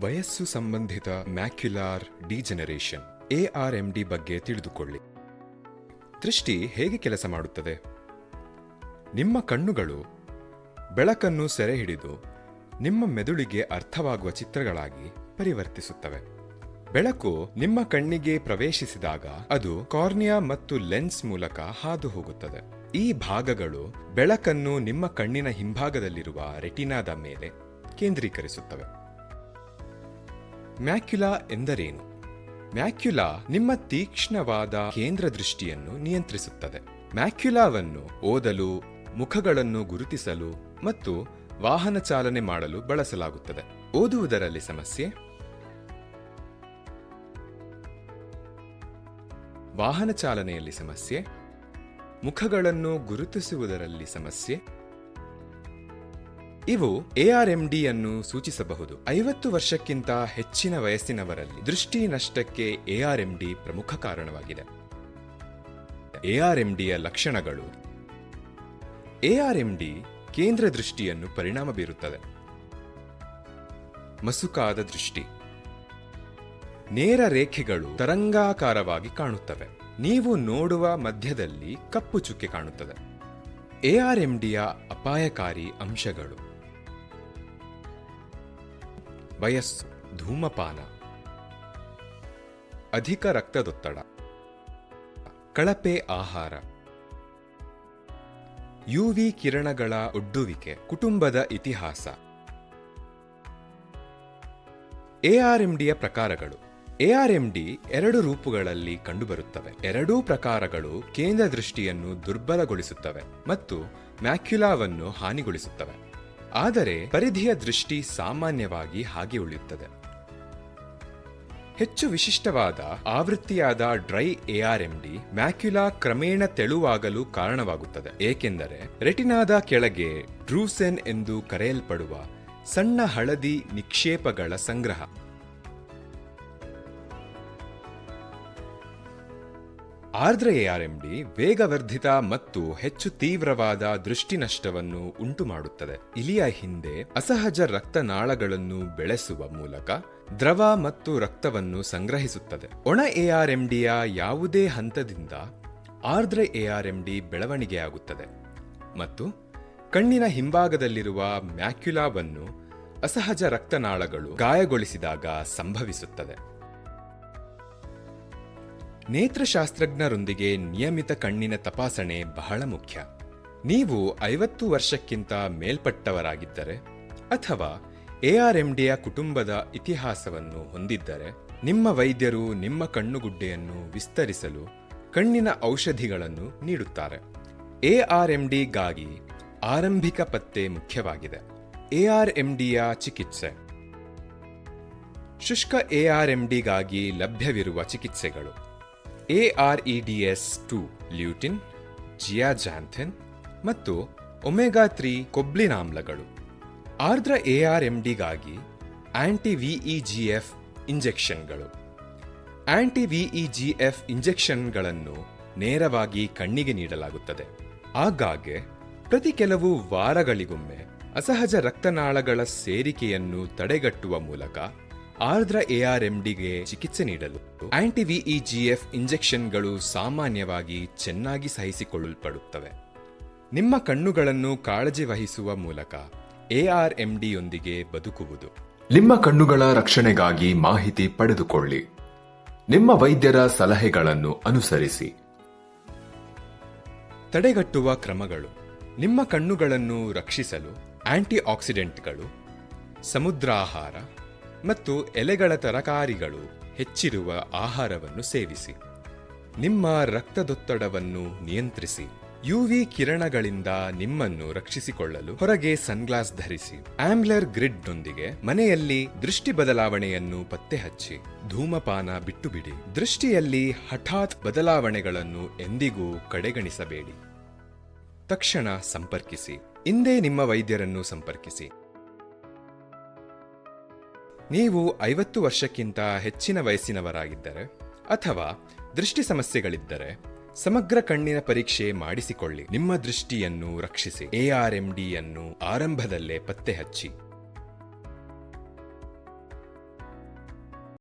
ವಯಸ್ಸು ಸಂಬಂಧಿತ macular degeneration D ಬಗ್ಗೆ ತಿಳಿದುಕೊಳ್ಳಿ. ದೃಷ್ಟಿ ಹೇಗೆ ಕೆಲಸ ಮಾಡುತ್ತದೆ? ನಿಮ್ಮ ಕಣ್ಣುಗಳು ಬೆಳಕನ್ನು ಸೆರೆ ಹಿಡಿದು ನಿಮ್ಮ ಮೆದುಳಿಗೆ ಅರ್ಥವಾಗುವ ಚಿತ್ರಗಳಾಗಿ ಪರಿವರ್ತಿಸುತ್ತವೆ. ಬೆಳಕು ನಿಮ್ಮ ಕಣ್ಣಿಗೆ ಪ್ರವೇಶಿಸಿದಾಗ ಅದು ಕಾರ್ನಿಯಾ ಮತ್ತು ಲೆನ್ಸ್ ಮೂಲಕ ಹಾದು ಹೋಗುತ್ತದೆ ಈ ಭಾಗಗಳು ಬೆಳಕನ್ನು ನಿಮ್ಮ ಕಣ್ಣಿನ ಹಿಂಭಾಗದಲ್ಲಿರುವ ರೆಟಿನಾದ ಮೇಲೆ ಕೇಂದ್ರೀಕರಿಸುತ್ತವೆ. ಮ್ಯಾಕ್ಯುಲಾ ಎಂದರೇನು? ಮ್ಯಾಕ್ಯುಲಾ ನಿಮ್ಮ ತೀಕ್ಷ್ಣವಾದ ಕೇಂದ್ರ ದೃಷ್ಟಿಯನ್ನು ನಿಯಂತ್ರಿಸುತ್ತದೆ. ಮ್ಯಾಕ್ಯುಲಾವನ್ನು ಓದಲು, ಮುಖಗಳನ್ನು ಗುರುತಿಸಲು ಮತ್ತು ವಾಹನ ಚಾಲನೆ ಮಾಡಲು ಬಳಸಲಾಗುತ್ತದೆ. ಓದುವುದರಲ್ಲಿ ಸಮಸ್ಯೆ? ವಾಹನ ಚಾಲನೆಯಲ್ಲಿ ಸಮಸ್ಯೆ? ಮುಖಗಳನ್ನು ಗುರುತಿಸುವುದರಲ್ಲಿ ಸಮಸ್ಯೆ? ಇವು ಎಆರ್ಎಂಡಿ ಅನ್ನು ಸೂಚಿಸಬಹುದು. ಐವತ್ತು ವರ್ಷಕ್ಕಿಂತ ಹೆಚ್ಚಿನ ವಯಸ್ಸಿನವರಲ್ಲಿ ದೃಷ್ಟಿ ನಷ್ಟಕ್ಕೆ ಎಆರ್ಎಂಡಿ ಪ್ರಮುಖ ಕಾರಣವಾಗಿದೆ. ಎಆರ್ಎಂಡಿಯ ಲಕ್ಷಣಗಳು ಎಆರ್ಎಂಡಿ ಕೇಂದ್ರ ದೃಷ್ಟಿಯನ್ನು ಪರಿಣಾಮ ಬೀರುತ್ತದೆ. ಮಸುಕಾದ ದೃಷ್ಟಿ ನೇರ ರೇಖೆಗಳು ತರಂಗಾಕಾರವಾಗಿ ಕಾಣುತ್ತವೆ. ನೀವು ನೋಡುವ ಮಧ್ಯದಲ್ಲಿ ಕಪ್ಪು ಚುಕ್ಕೆ ಕಾಣುತ್ತದೆ. ಎಆರ್ಎಂಡಿಯ ಅಪಾಯಕಾರಿ ಅಂಶಗಳು ವಯಸ್ಸು ಧೂಮಪಾನ. ಅಧಿಕ ರಕ್ತದೊತ್ತಡ. ಕಳಪೆ ಆಹಾರ. ಯುವಿ ಕಿರಣಗಳ ಒಡ್ಡುವಿಕೆ, ಕುಟುಂಬದ ಇತಿಹಾಸ. ಎಆರ್ಎಂಡಿಯ ಪ್ರಕಾರಗಳು. ಎಆರ್ಎಂಡಿ ಎರಡು ರೂಪುಗಳಲ್ಲಿ ಕಂಡುಬರುತ್ತವೆ. ಎರಡೂ ಪ್ರಕಾರಗಳು ಕೇಂದ್ರ ದೃಷ್ಟಿಯನ್ನು ದುರ್ಬಲಗೊಳಿಸುತ್ತವೆ ಮತ್ತು ಮ್ಯಾಕ್ಯುಲಾವನ್ನು ಹಾನಿಗೊಳಿಸುತ್ತವೆ. ಆದರೆ ಪರಿಧಿಯ ದೃಷ್ಟಿ ಸಾಮಾನ್ಯವಾಗಿ ಹಾಗೆ ಉಳಿಯುತ್ತದೆ. ಹೆಚ್ಚು ವಿಶಿಷ್ಟವಾದ ಆವೃತ್ತಿಯಾದ ಡ್ರೈ ಎಆರ್ಎಂಡಿ ಮ್ಯಾಕ್ಯುಲಾ ಕ್ರಮೇಣ ತೆಳುವಾಗಲು ಕಾರಣವಾಗುತ್ತದೆ. ಏಕೆಂದರೆ ರೆಟಿನಾದ ಕೆಳಗೆ ಡ್ರೂಸೆನ್ ಎಂದು ಕರೆಯಲ್ಪಡುವ ಸಣ್ಣ ಹಳದಿ ನಿಕ್ಷೇಪಗಳ ಸಂಗ್ರಹ. ಆರ್ದ್ರ ಎಆರ್ಎಂಡಿ ವೇಗವರ್ಧಿತ ಮತ್ತು ಹೆಚ್ಚು ತೀವ್ರವಾದ ದೃಷ್ಟಿನಷ್ಟವನ್ನು ಉಂಟುಮಾಡುತ್ತದೆ. ಇಲಿಯ ಹಿಂದೆ ಅಸಹಜ ರಕ್ತನಾಳಗಳನ್ನು ಬೆಳೆಸುವ ಮೂಲಕ ದ್ರವ ಮತ್ತು ರಕ್ತವನ್ನು ಸಂಗ್ರಹಿಸುತ್ತದೆ. ಒಣ ಎಆರ್ಎಂಡಿಯ ಯಾವುದೇ ಹಂತದಿಂದ ಆರ್ದ್ರ ಎಆರ್ಎಂಡಿ ಬೆಳವಣಿಗೆಯಾಗುತ್ತದೆ ಮತ್ತು ಕಣ್ಣಿನ ಹಿಂಭಾಗದಲ್ಲಿರುವ ಮ್ಯಾಕ್ಯುಲಾವನ್ನು ಅಸಹಜ ರಕ್ತನಾಳಗಳು ಗಾಯಗೊಳಿಸಿದಾಗ ಸಂಭವಿಸುತ್ತದೆ. ನೇತ್ರಶಾಸ್ತ್ರಜ್ಞರೊಂದಿಗೆ ನಿಯಮಿತ ಕಣ್ಣಿನ ತಪಾಸಣೆ ಬಹಳ ಮುಖ್ಯ. ನೀವು ಐವತ್ತು ವರ್ಷಕ್ಕಿಂತ ಮೇಲ್ಪಟ್ಟವರಾಗಿದ್ದರೆ ಅಥವಾ ಎಆರ್ಎಂಡಿಯ ಕುಟುಂಬದ ಇತಿಹಾಸವನ್ನು ಹೊಂದಿದ್ದರೆ ನಿಮ್ಮ ವೈದ್ಯರು ನಿಮ್ಮ ಕಣ್ಣುಗುಡ್ಡೆಯನ್ನು ವಿಸ್ತರಿಸಲು ಕಣ್ಣಿನ ಔಷಧಿಗಳನ್ನು ನೀಡುತ್ತಾರೆ. ಎಆರ್ಎಂಡಿಗಾಗಿ ಆರಂಭಿಕ ಪತ್ತೆ ಮುಖ್ಯವಾಗಿದೆ. ಎಆರ್ಎಂಡಿಯ ಚಿಕಿತ್ಸೆ. ಶುಷ್ಕ ಎಆರ್ಎಂಡಿಗಾಗಿ ಲಭ್ಯವಿರುವ ಚಿಕಿತ್ಸೆಗಳು. ಎಆರ್ಇಡಿಎಸ್ ಟು ಲ್ಯೂಟಿನ್, ಜಿಯಾಜಾಂಥೆನ್ ಮತ್ತು ಒಮೆಗಾ ತ್ರೀ ಕೊಬ್ಲಿನಾಮ್ಲಗಳು. ಆರ್ದ್ರ ಎಆರ್ ಎಂ ಡಿಗಾಗಿ ಆಂಟಿ ವಿಇಜಿಎಫ್ ಇಂಜೆಕ್ಷನ್ಗಳು. ಆಂಟಿ ವಿಇಜಿಎಫ್ ಇಂಜೆಕ್ಷನ್ಗಳನ್ನು ನೇರವಾಗಿ ಕಣ್ಣಿಗೆ ನೀಡಲಾಗುತ್ತದೆ. ಆಗಾಗ್ಗೆ ಪ್ರತಿ ಕೆಲವು ವಾರಗಳಿಗೊಮ್ಮೆ ಅಸಹಜ ರಕ್ತನಾಳಗಳ ಸೇರಿಕೆಯನ್ನು ತಡೆಗಟ್ಟುವ ಮೂಲಕ ಆರ್ದ್ರ ಎಆರ್ಎಂಡಿಗೆ ಚಿಕಿತ್ಸೆ ನೀಡಲು ಆಂಟಿವಿಇಜಿಎಫ್ ಇಂಜೆಕ್ಷನ್ಗಳು ಸಾಮಾನ್ಯವಾಗಿ ಚೆನ್ನಾಗಿ ಸಹಿಸಿಕೊಳ್ಳಲ್ಪಡುತ್ತವೆ. ನಿಮ್ಮ ಕಣ್ಣುಗಳನ್ನು ಕಾಳಜಿ ವಹಿಸುವ ಮೂಲಕ ಎಆರ್ಎಂಡಿಯೊಂದಿಗೆ ಬದುಕುವುದು. ನಿಮ್ಮ ಕಣ್ಣುಗಳ ರಕ್ಷಣೆಗಾಗಿ ಮಾಹಿತಿ ಪಡೆದುಕೊಳ್ಳಿ. ನಿಮ್ಮ ವೈದ್ಯರ ಸಲಹೆಗಳನ್ನು ಅನುಸರಿಸಿ. ತಡೆಗಟ್ಟುವ ಕ್ರಮಗಳು. ನಿಮ್ಮ ಕಣ್ಣುಗಳನ್ನು ರಕ್ಷಿಸಲು ಆಂಟಿ ಆಕ್ಸಿಡೆಂಟ್ಗಳು ಸಮುದ್ರಾಹಾರ ಮತ್ತು ಎಲೆಗಳ ತರಕಾರಿಗಳು ಹೆಚ್ಚಿರುವ ಆಹಾರವನ್ನು ಸೇವಿಸಿ. ನಿಮ್ಮ ರಕ್ತದೊತ್ತಡವನ್ನು ನಿಯಂತ್ರಿಸಿ. ಯುವಿ ಕಿರಣಗಳಿಂದ ನಿಮ್ಮನ್ನು ರಕ್ಷಿಸಿಕೊಳ್ಳಲು ಹೊರಗೆ ಸನ್ಗ್ಲಾಸ್ ಧರಿಸಿ. ಆಂಬ್ಲರ್ ಗ್ರಿಡ್ನೊಂದಿಗೆ ಮನೆಯಲ್ಲಿ ದೃಷ್ಟಿ ಬದಲಾವಣೆಯನ್ನು ಪತ್ತೆ ಹಚ್ಚಿ ಧೂಮಪಾನ ಬಿಟ್ಟು ಬಿಡಿ ದೃಷ್ಟಿಯಲ್ಲಿ ಹಠಾತ್ ಬದಲಾವಣೆಗಳನ್ನು ಎಂದಿಗೂ ಕಡೆಗಣಿಸಬೇಡಿ. ತಕ್ಷಣ ಸಂಪರ್ಕಿಸಿ. ಇಂದೇ ನಿಮ್ಮ ವೈದ್ಯರನ್ನು ಸಂಪರ್ಕಿಸಿ. ನೀವು ಐವತ್ತು ವರ್ಷಕ್ಕಿಂತ ಹೆಚ್ಚಿನ ವಯಸ್ಸಿನವರಾಗಿದ್ದರೆ ಅಥವಾ ದೃಷ್ಟಿ ಸಮಸ್ಯೆಗಳಿದ್ದರೆ ಸಮಗ್ರ ಕಣ್ಣಿನ ಪರೀಕ್ಷೆ ಮಾಡಿಸಿಕೊಳ್ಳಿ. ನಿಮ್ಮ ದೃಷ್ಟಿಯನ್ನು ರಕ್ಷಿಸಿ. ಎಆರ್ಎಂಡಿಯನ್ನು ಆರಂಭದಲ್ಲೇ ಪತ್ತೆ ಹಚ್ಚಿ.